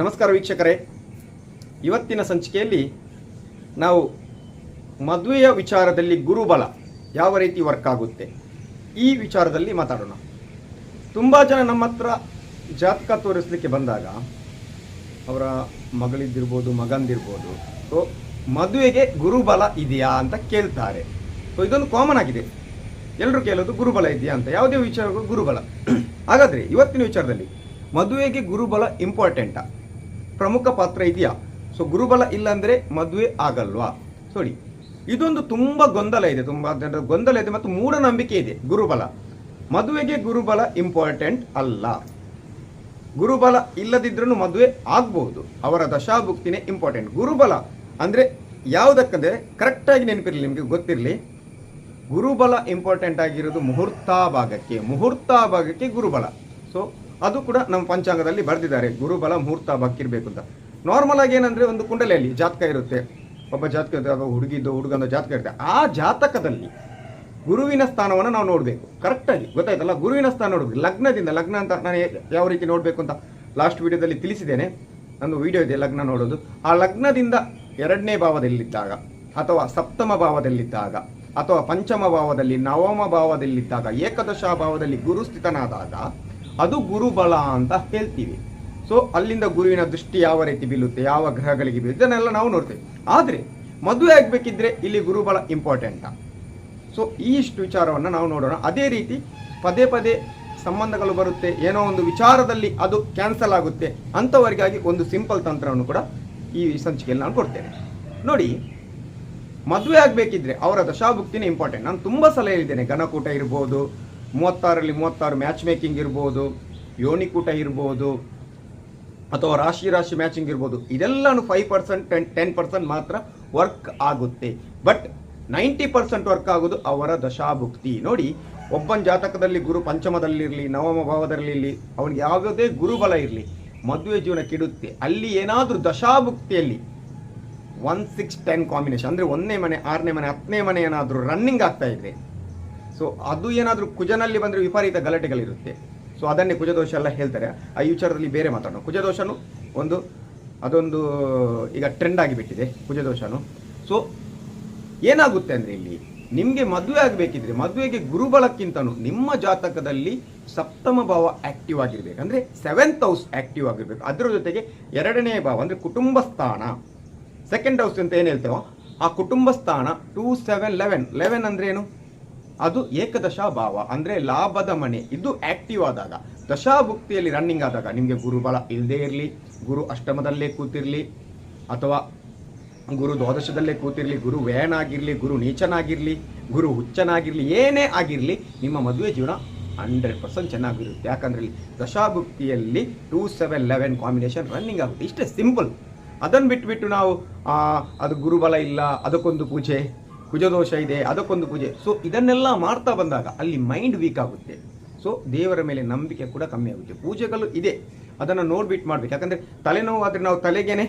ನಮಸ್ಕಾರ ವೀಕ್ಷಕರೇ. ಇವತ್ತಿನ ಸಂಚಿಕೆಯಲ್ಲಿ ನಾವು ಮದುವೆಯ ವಿಚಾರದಲ್ಲಿ ಗುರುಬಲ ಯಾವ ರೀತಿ ವರ್ಕ್ ಆಗುತ್ತೆ ಈ ವಿಚಾರದಲ್ಲಿ ಮಾತಾಡೋಣ. ತುಂಬ ಜನ ನಮ್ಮ ಹತ್ರ ಜಾತಕ ತೋರಿಸಲಿಕ್ಕೆ ಬಂದಾಗ ಅವರ ಮಗಳಿದ್ದಿರ್ಬೋದು, ಮಗಂದಿರ್ಬೋದು, ಸೊ ಮದುವೆಗೆ ಗುರುಬಲ ಇದೆಯಾ ಅಂತ ಕೇಳ್ತಾರೆ. ಸೊ ಇದೊಂದು ಕಾಮನ್ ಆಗಿದೆ. ಎಲ್ಲರೂ ಕೇಳೋದು ಗುರುಬಲ ಇದೆಯಾ ಅಂತ. ಯಾವುದೇ ವಿಚಾರಕ್ಕೂ ಗುರುಬಲ. ಹಾಗಾದರೆ ಇವತ್ತಿನ ವಿಚಾರದಲ್ಲಿ ಮದುವೆಗೆ ಗುರುಬಲ ಇಂಪಾರ್ಟೆಂಟಾ ಪ್ರಮುಖ ಪಾತ್ರ ಇದೆಯಾ? ಸೊ ಗುರುಬಲ ಇಲ್ಲಾಂದರೆ ಮದುವೆ ಆಗಲ್ವಾ? ಸೋರಿ ಇದೊಂದು ತುಂಬ ಗೊಂದಲ ಇದೆ, ತುಂಬ ಜನರ ಗೊಂದಲ ಇದೆ ಮತ್ತು ಮೂಢನಂಬಿಕೆ ಇದೆ, ಗುರುಬಲ. ಮದುವೆಗೆ ಗುರುಬಲ ಇಂಪಾರ್ಟೆಂಟ್ ಅಲ್ಲ. ಗುರುಬಲ ಇಲ್ಲದಿದ್ರೂ ಮದುವೆ ಆಗ್ಬಹುದು ಅವರ ದಶಾಭುಕ್ತಿನೇ ಇಂಪಾರ್ಟೆಂಟ್ ಗುರುಬಲ ಅಂದರೆ ಯಾವುದಕ್ಕಂದ್ರೆ ಕರೆಕ್ಟಾಗಿ ನೆನಪಿರಲಿ, ನಿಮಗೆ ಗೊತ್ತಿರಲಿ. ಗುರುಬಲ ಇಂಪಾರ್ಟೆಂಟ್ ಆಗಿರೋದು ಮುಹೂರ್ತ ಭಾಗಕ್ಕೆ ಮುಹೂರ್ತ ಭಾಗಕ್ಕೆ ಗುರುಬಲ. ಸೊ ಅದು ಕೂಡ ನಮ್ಮ ಪಂಚಾಂಗದಲ್ಲಿ ಬರೆದಿದ್ದಾರೆ. ಗುರುಬಲ ಮುಹೂರ್ತ ಬಕ್ಕಿರಬೇಕು ಅಂತ. ನಾರ್ಮಲ್ ಆಗಿ ಏನಂದ್ರೆ ಒಂದು ಕುಂಡಲಿಯಲ್ಲಿ ಜಾತಕ ಇರುತ್ತೆ. ಒಬ್ಬ ಜಾತಕ ಇರುತ್ತೆ ಅಥವಾ ಹುಡುಗಿದ್ದು, ಹುಡುಗಂದು ಜಾತಕ ಇರುತ್ತೆ. ಆ ಜಾತಕದಲ್ಲಿ ಗುರುವಿನ ಸ್ಥಾನವನ್ನು ನಾವು ನೋಡಬೇಕು. ಕರೆಕ್ಟಾಗಿ ಗೊತ್ತಾಯ್ತಲ್ಲ? ಗುರುವಿನ ಸ್ಥಾನ ನೋಡಬೇಕು. ಲಗ್ನದಿಂದ, ಲಗ್ನ ಅಂತ ನಾನು ಯಾವ ರೀತಿ ನೋಡಬೇಕು ಅಂತ ಲಾಸ್ಟ್ ವಿಡಿಯೋದಲ್ಲಿ ತಿಳಿಸಿದ್ದೇನೆ. ನಂದು ವಿಡಿಯೋ ಇದೆ, ಲಗ್ನ ನೋಡೋದು. ಆ ಲಗ್ನದಿಂದ ಎರಡನೇ ಭಾವದಲ್ಲಿದ್ದಾಗ ಅಥವಾ ಸಪ್ತಮ ಭಾವದಲ್ಲಿದ್ದಾಗ ಅಥವಾ ಪಂಚಮ ಭಾವದಲ್ಲಿ ನವಮ ಭಾವದಲ್ಲಿದ್ದಾಗ ಏಕದಶ ಭಾವದಲ್ಲಿ ಗುರು ಸ್ಥಿತನಾದಾಗ ಅದು ಗುರುಬಲ ಅಂತ ಹೇಳ್ತೀವಿ. ಸೊ ಅಲ್ಲಿಂದ ಗುರುವಿನ ದೃಷ್ಟಿ ಯಾವ ರೀತಿ ಬೀಳುತ್ತೆ, ಯಾವ ಗ್ರಹಗಳಿಗೆ ಬೀಳುತ್ತೆ ಇದನ್ನೆಲ್ಲ ನಾವು ನೋಡ್ತೇವೆ. ಆದರೆ, ಮದುವೆ ಆಗಬೇಕಿದ್ರೆ ಇಲ್ಲಿ ಗುರುಬಲ ಇಂಪಾರ್ಟೆಂಟ ಸೊ ಇಷ್ಟು ವಿಚಾರವನ್ನು ನಾವು ನೋಡೋಣ. ಅದೇ ರೀತಿ ಪದೇ ಪದೇ ಸಂಬಂಧಗಳು ಬರುತ್ತೆ, ಏನೋ ಒಂದು ವಿಚಾರದಲ್ಲಿ ಅದು ಕ್ಯಾನ್ಸಲ್ ಆಗುತ್ತೆ ಅಂಥವರಿಗಾಗಿ ಒಂದು ಸಿಂಪಲ್ ತಂತ್ರವನ್ನು ಕೂಡ ಈ ಸಂಚಿಕೆಯಲ್ಲಿ ನಾನು ಕೊಡ್ತೇನೆ. ನೋಡಿ, ಮದುವೆ ಆಗಬೇಕಿದ್ರೆ ಅವರ ದಶಾಭುಕ್ತಿನೇ ಇಂಪಾರ್ಟೆಂಟ್ ನಾನು ತುಂಬ ಸಲ ಹೇಳಿದ್ದೇನೆ, ಘನಕೂಟ ಇರ್ಬೋದು ಮೂವತ್ತಾರಲ್ಲಿ ಮೂವತ್ತಾರು ಮ್ಯಾಚ್ ಮೇಕಿಂಗ್ ಇರ್ಬೋದು ಯೋನಿಕೂಟ ಇರ್ಬೋದು, ಅಥವಾ ರಾಶಿ ರಾಶಿ ಮ್ಯಾಚಿಂಗ್ ಇರ್ಬೋದು, ಇದೆಲ್ಲಾನು five percent ten ten percent ಮಾತ್ರ ವರ್ಕ್ ಆಗುತ್ತೆ. ಬಟ್ ನೈಂಟಿ ಪರ್ಸೆಂಟ್ ವರ್ಕ್ ಆಗೋದು ಅವರ ದಶಾಭುಕ್ತಿ. ನೋಡಿ, ಒಬ್ಬನ ಜಾತಕದಲ್ಲಿ ಗುರು ಪಂಚಮದಲ್ಲಿರಲಿ, ನವಮ ಭಾವದಲ್ಲಿರಲಿ, ಅವನಿಗೆ ಯಾವುದೇ ಗುರುಬಲ ಇರಲಿ, ಮದುವೆ ಜೀವನ ಕೆಡುತ್ತೆ. ಅಲ್ಲಿ ಏನಾದರೂ ದಶಾಭುಕ್ತಿಯಲ್ಲಿ ಒನ್ ಸಿಕ್ಸ್ ಟೆನ್ ಕಾಂಬಿನೇಷನ್ ಅಂದರೆ ಒಂದನೇ ಮನೆ, ಆರನೇ ಮನೆ, ಹತ್ತನೇ ಮನೆ ಏನಾದರೂ ರನ್ನಿಂಗ್ ಆಗ್ತಾ ಇದ್ರೆ ಸೊ ಅದು ಏನಾದರೂ ಕುಜನಲ್ಲಿ ಬಂದರೆ ವಿಪರೀತ ಗಲಾಟೆಗಳಿರುತ್ತೆ. ಸೊ ಅದನ್ನೇ ಕುಜದೋಷ ಎಲ್ಲ ಹೇಳ್ತಾರೆ. ಆ ವಿಚಾರದಲ್ಲಿ ಬೇರೆ ಮಾತಾಡೋಣ. ಕುಜದೋಷನು ಒಂದು, ಅದೊಂದು, ಈಗ ಟ್ರೆಂಡ್ ಆಗಿಬಿಟ್ಟಿದೆ ಕುಜದೋಷನು. ಸೊ ಏನಾಗುತ್ತೆ ಅಂದರೆ ಇಲ್ಲಿ, ನಿಮಗೆ ಮದುವೆ ಆಗಬೇಕಿದ್ರೆ, ಮದುವೆಗೆ ಗುರುಬಲಕ್ಕಿಂತನೂ ನಿಮ್ಮ ಜಾತಕದಲ್ಲಿ ಸಪ್ತಮ ಭಾವ ಆಕ್ಟಿವ್ ಆಗಿರಬೇಕು. ಅಂದರೆ ಸೆವೆಂತ್ ಹೌಸ್ ಆಕ್ಟಿವ್ ಆಗಿರಬೇಕು. ಅದರ ಜೊತೆಗೆ ಎರಡನೇ ಭಾವ ಅಂದರೆ ಕುಟುಂಬ ಸ್ಥಾನ. ಸೆಕೆಂಡ್ ಹೌಸ್ ಅಂತ ಏನು ಹೇಳ್ತೇವೋ, ಆ ಕುಟುಂಬ ಸ್ಥಾನ ಟೂ ಸೆವೆನ್ ಲೆವೆನ್ ಲೆವೆನ್ ಅಂದ್ರೆ ಏನು? ಅದು ಏಕದಶಾ ಭಾವ, ಅಂದರೆ ಲಾಭದ ಮನೆ. ಇದು ಆಕ್ಟಿವ್ ಆದಾಗ. ದಶಾಭುಕ್ತಿಯಲ್ಲಿ ರನ್ನಿಂಗ್ ಆದಾಗ ನಿಮಗೆ ಗುರುಬಲ ಇಲ್ಲದೇ ಇರಲಿ, ಗುರು ಅಷ್ಟಮದಲ್ಲೇ ಕೂತಿರಲಿ, ಅಥವಾ ಗುರು ದ್ವಾದಶದಲ್ಲೇ ಕೂತಿರಲಿ, ಗುರು ವ್ಯಯನಾಗಿರಲಿ ಗುರು ನೀಚನಾಗಿರಲಿ, ಗುರು ಹುಚ್ಚನಾಗಿರಲಿ, ಏನೇ ಆಗಿರಲಿ, ನಿಮ್ಮ ಮದುವೆ ಜೀವನ ಹಂಡ್ರೆಡ್ ಪರ್ಸೆಂಟ್ ಚೆನ್ನಾಗಿರುತ್ತೆ. ಯಾಕಂದ್ರೆ ದಶಾಭುಕ್ತಿಯಲ್ಲಿ two seven eleven combination running ಆಗುತ್ತೆ. ಇಷ್ಟೇ ಸಿಂಪಲ್ ಅದನ್ನು ಬಿಟ್ಬಿಟ್ಟು ನಾವು ಅದು ಗುರುಬಲ ಇಲ್ಲ, ಅದಕ್ಕೊಂದು ಪೂಜೆ ಕುಜದೋಷ ಇದೆ, ಅದಕ್ಕೊಂದು ಪೂಜೆ ಸೊ ಇದನ್ನೆಲ್ಲ ಮಾಡ್ತಾ ಬಂದಾಗ ಅಲ್ಲಿ ಮೈಂಡ್ ವೀಕ್ ಆಗುತ್ತೆ. ಸೊ ದೇವರ ಮೇಲೆ ನಂಬಿಕೆ ಕೂಡ ಕಮ್ಮಿ ಆಗುತ್ತೆ. ಪೂಜೆಗಳು ಇದೆ. ಅದನ್ನು ನೋಡ್ಬಿಟ್ಟು ಮಾಡಬೇಕು. ಯಾಕಂದರೆ ತಲೆನೋವು ಆದರೆ ನಾವು ತಲೆಗೇನೆ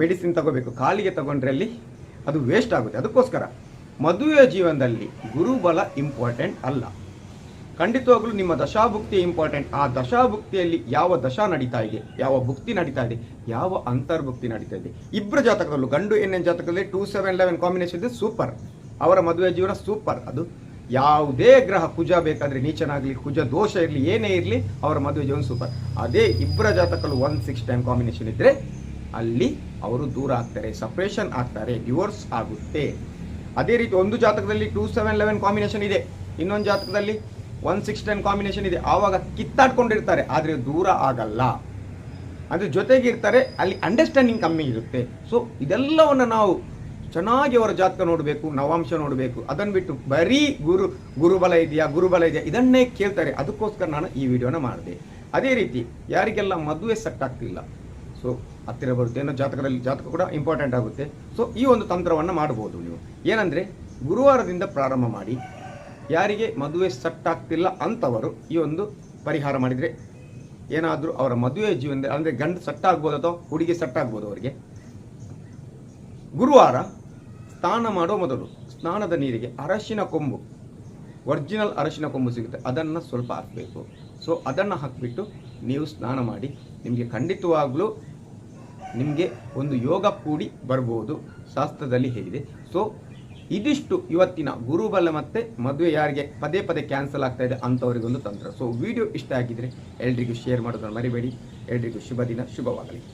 ಮೆಡಿಸಿನ್ ತಗೋಬೇಕು. ಕಾಲಿಗೆ ತಗೊಂಡ್ರೆ ಅಲ್ಲಿ ಅದು ವೇಸ್ಟ್ ಆಗುತ್ತೆ. ಅದಕ್ಕೋಸ್ಕರ ಮದುವೆಯ ಜೀವನದಲ್ಲಿ ಗುರುಬಲ ಇಂಪಾರ್ಟೆಂಟ್ ಅಲ್ಲ. ಖಂಡಿತವಾಗ್ಲೂ ನಿಮ್ಮ ದಶಾಭುಕ್ತಿ ಇಂಪಾರ್ಟೆಂಟ್ ಆ ದಶಾಭುಕ್ತಿಯಲ್ಲಿ ಯಾವ ದಶಾ ನಡೀತಾ ಇದೆ, ಯಾವ ಭುಕ್ತಿ ನಡೀತಾ ಇದೆ, ಯಾವ ಅಂತರ್ಭುಕ್ತಿ ನಡೀತಾ ಇದೆ. ಇಬ್ಬರ ಜಾತಕದಲ್ಲೂ, ಗಂಡು ಎನ್ ಜಾತಕದಲ್ಲಿ ಟೂ ಸೆವೆನ್ ಲೆವೆನ್ ಕಾಂಬಿನೇಷನ್ ಇದೆ ಸೂಪರ್ ಅವರ ಮದುವೆ ಜೀವನ ಸೂಪರ್ ಅದು ಯಾವುದೇ ಗ್ರಹ ಕುಜ ಬೇಕಾದ್ರೆ ನೀಚನಾಗಲಿ, ಕುಜ ದೋಷ ಇರಲಿ, ಏನೇ ಇರಲಿ, ಅವರ ಮದುವೆ ಜೀವನ ಸೂಪರ್ ಅದೇ ಇಬ್ಬರ ಜಾತಕಲ್ಲೂ ಒನ್ ಸಿಕ್ಸ್ ಟೈಮ್ ಕಾಂಬಿನೇಷನ್ ಇದ್ದರೆ ಅಲ್ಲಿ ಅವರು ದೂರ ಆಗ್ತಾರೆ ಸಪ್ರೇಷನ್ ಆಗ್ತಾರೆ ಡಿವೋರ್ಸ್ ಆಗುತ್ತೆ. ಅದೇ ರೀತಿ ಒಂದು ಜಾತಕದಲ್ಲಿ ಟೂ ಸೆವೆನ್ ಲೆವೆನ್ ಕಾಂಬಿನೇಷನ್ ಇದೆ. ಇನ್ನೊಂದು ಜಾತಕದಲ್ಲಿ ಒನ್ ಸಿಕ್ಸ್ ಟೆನ್ ಕಾಂಬಿನೇಷನ್ ಇದೆ. ಆವಾಗ ಕಿತ್ತಾಡ್ಕೊಂಡಿರ್ತಾರೆ, ಆದರೆ ದೂರ ಆಗಲ್ಲ. ಅಂದರೆ ಜೊತೆಗಿರ್ತಾರೆ ಅಲ್ಲಿ ಅಂಡರ್ಸ್ಟ್ಯಾಂಡಿಂಗ್ ಕಮ್ಮಿ ಇರುತ್ತೆ. ಸೊ ಇದೆಲ್ಲವನ್ನು ನಾವು ಚೆನ್ನಾಗಿ ಅವರ ಜಾತಕ ನೋಡಬೇಕು, ನವಾಂಶ ನೋಡಬೇಕು. ಅದನ್ನು ಬಿಟ್ಟು ಬರೀ ಗುರು, ಗುರುಬಲ ಇದೆಯಾ ಗುರುಬಲ ಇದೆಯಾ, ಇದನ್ನೇ ಕೇಳ್ತಾರೆ. ಅದಕ್ಕೋಸ್ಕರ ನಾನು ಈ ವಿಡಿಯೋನ ಮಾಡಿದೆ. ಅದೇ ರೀತಿ ಯಾರಿಗೆಲ್ಲ ಮದುವೆ ಸೆಟ್ ಆಗ್ತಿಲ್ಲ ಸೊ ಹತ್ತಿರ ಬರುತ್ತೆ ಏನೋ ಜಾತಕದಲ್ಲಿ, ಜಾತಕ ಕೂಡ ಇಂಪಾರ್ಟೆಂಟ್ ಆಗುತ್ತೆ. ಸೊ ಈ ಒಂದು ತಂತ್ರವನ್ನು ಮಾಡ್ಬೋದು ನೀವು. ಏನಂದರೆ, ಗುರುವಾರದಿಂದ ಪ್ರಾರಂಭ ಮಾಡಿ ಯಾರಿಗೆ ಮದುವೆ ಸೆಟ್ ಆಗ್ತಿಲ್ಲ ಅಂಥವರು ಈ ಒಂದು ಪರಿಹಾರ ಮಾಡಿದರೆ ಏನಾದರೂ ಅವರ ಮದುವೆ ಜೀವನದಲ್ಲಿ, ಅಂದರೆ ಗಂಡು ಸೆಟ್ ಆಗ್ಬೋದು ಅಥವಾ ಹುಡುಗಿ ಸೆಟ್ ಆಗ್ಬೋದು ಅವರಿಗೆ. ಗುರುವಾರ ಸ್ನಾನ ಮಾಡೋ ಮೊದಲು ಸ್ನಾನದ ನೀರಿಗೆ ಅರಶಿನ ಕೊಂಬು, ಒರಿಜಿನಲ್ ಅರಶಿನ ಕೊಂಬು ಸಿಗುತ್ತೆ. ಅದನ್ನು ಸ್ವಲ್ಪ ಹಾಕಬೇಕು. ಸೊ ಅದನ್ನು ಹಾಕಿಬಿಟ್ಟು ನೀವು ಸ್ನಾನ ಮಾಡಿ, ನಿಮಗೆ ಖಂಡಿತವಾಗಲೂ ನಿಮಗೆ ಒಂದು ಯೋಗ ಕೂಡಿ ಬರ್ಬೋದು. ಶಾಸ್ತ್ರದಲ್ಲಿ ಹೇಳಿದೆ. ಸೊ ಇದಿಷ್ಟು ಇವತ್ತಿನ ಗುರುಬಲ ಮತ್ತೆ ಮದುವೆ ಯಾರಿಗೆ ಪದೇ ಪದೇ ಕ್ಯಾನ್ಸಲ್ ಆಗ್ತಾ ಇದೆ ಅಂಥವರಿಗೊಂದು ತಂತ್ರ. ಸೊ ವಿಡಿಯೋ ಇಷ್ಟ ಆಗಿದ್ರೆ ಎಲ್ರಿಗೂ ಶೇರ್ ಮಾಡೋದನ್ನು ಮರಿಬೇಡಿ. ಎಲ್ರಿಗೂ ಶುಭ ದಿನ, ಶುಭವಾಗಲಿ.